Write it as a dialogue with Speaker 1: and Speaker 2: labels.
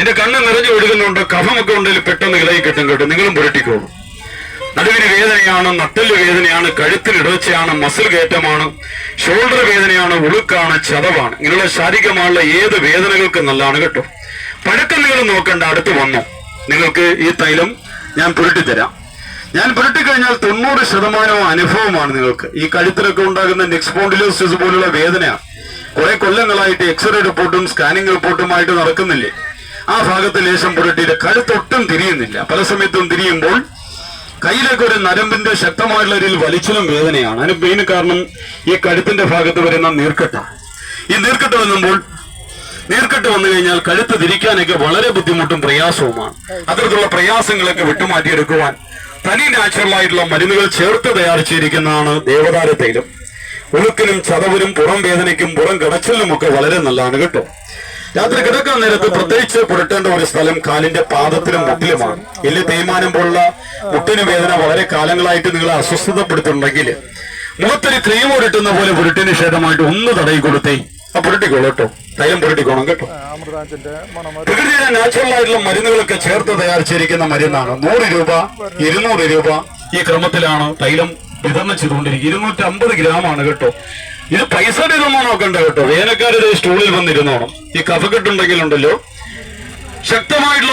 Speaker 1: എന്റെ കണ്ണ് നിറഞ്ഞു ഒഴുകുന്നുണ്ട് കഫമൊക്കെ ഉണ്ടെങ്കിൽ പെട്ടെന്ന് ഇളകി കിട്ടും കേട്ടോ. നിങ്ങളും പുരട്ടിക്കോളൂ. നടുവിന് വേദനയാണ് നട്ടൽ വേദനയാണ് കഴുത്തിൽ ഇടവച്ചയാണ് മസിൽ കയറ്റമാണ് ഷോൾഡർ വേദനയാണ് ഉളുക്കാണ് ചതവാണ്. ഇങ്ങനെയുള്ള ശാരീരികമായുള്ള ഏത് വേദനകൾക്കും നല്ലതാണ് കേട്ടോ. പഴക്കം നിങ്ങൾ നോക്കണ്ട അടുത്ത് വന്നു. നിങ്ങൾക്ക് ഈ തൈലം ഞാൻ പുരട്ടിത്തരാം. ഞാൻ പുരട്ടിക്കഴിഞ്ഞാൽ തൊണ്ണൂറ് ശതമാനവും അനുഭവമാണ് നിങ്ങൾക്ക്. ഈ കഴുത്തിലൊക്കെ ഉണ്ടാകുന്ന നെക്സ്പോണ്ടിലോസിസ് പോലുള്ള വേദനയാണ്. കുറെ കൊല്ലങ്ങളായിട്ട് എക്സ്റേ റിപ്പോർട്ടും സ്കാനിങ് റിപ്പോർട്ടുമായിട്ട് നടക്കുന്നില്ലേ? ആ ഭാഗത്ത് ലേശം പുരട്ടിയിട്ട് കഴുത്തൊട്ടും തിരിയുന്നില്ല. പല സമയത്തും തിരിയുമ്പോൾ കയ്യിലൊക്കെ ഒരു നരമ്പിന്റെ ശക്തമായിട്ടുള്ള ഒരു വലിച്ചിലും വേദനയാണ്. അതിന് മെയിൻ കാരണം ഈ കഴുത്തിന്റെ ഭാഗത്ത് വരുന്ന നീർക്കെട്ട. ഈ നീർക്കെട്ട് വന്നുമ്പോൾ നീർക്കെട്ട് വന്നു കഴിഞ്ഞാൽ കഴുത്ത് തിരിക്കാനൊക്കെ വളരെ ബുദ്ധിമുട്ടും പ്രയാസവുമാണ്. അത്തരത്തിലുള്ള പ്രയാസങ്ങളൊക്കെ വിട്ടുമാറ്റിയെടുക്കുവാൻ തനി നാച്ചുറൽ ആയിട്ടുള്ള മരുന്നുകൾ ചേർത്ത് തയ്യാറിച്ചിരിക്കുന്നതാണ് ദേവതാര ഒഴുക്കിനും ചതവിനും പുറം വേദനയ്ക്കും പുറം കിടച്ചിലിനും ഒക്കെ വളരെ നല്ലതാണ് കേട്ടോ. രാത്രി കിടക്കാൻ നേരത്ത് പ്രത്യേകിച്ച് പുരട്ടേണ്ട ഒരു സ്ഥലം കാലിന്റെ പാദത്തിലും മുട്ടിലുമാണ്. ഇല്ല തേയ്മാനം പോലുള്ള മുട്ടിന് വേദന വളരെ കാലങ്ങളായിട്ട് നിങ്ങളെ അസ്വസ്ഥതപ്പെടുത്തുന്നുണ്ടെങ്കിൽ മുഖത്തൊരു ക്രീം ഉരുട്ടുന്ന പോലെ പുരട്ടിന് നിഷേധമായിട്ട് ഒന്ന് തടയി കൊടുത്തേ. ആ പുരട്ടിക്കോളൂ കേട്ടോ. തൈലം പുരട്ടിക്കോണം കേട്ടോ. പ്രകൃതിയിലെ നാച്ചുറൽ ആയിട്ടുള്ള മരുന്നുകളൊക്കെ ചേർത്ത് തയ്യാറിച്ചിരിക്കുന്ന മരുന്നാണ്. നൂറ് രൂപ ഇരുന്നൂറ് രൂപ ഈ ക്രമത്തിലാണ് തൈലം വിതരണം ചെയ്തുകൊണ്ടിരിക്കുന്നത്. ഇരുന്നൂറ്റി അമ്പത് ഗ്രാം ആണ് കേട്ടോ. ഇത് പൈസ ഇതൊന്നും നോക്കണ്ട കേട്ടോ. വേനൽക്കാരുടെ സ്റ്റൂളിൽ വന്നിരുന്നോണം. ഈ കഫക്കെട്ടുണ്ടെങ്കിലുണ്ടല്ലോ ശക്തമായിട്ടുള്ള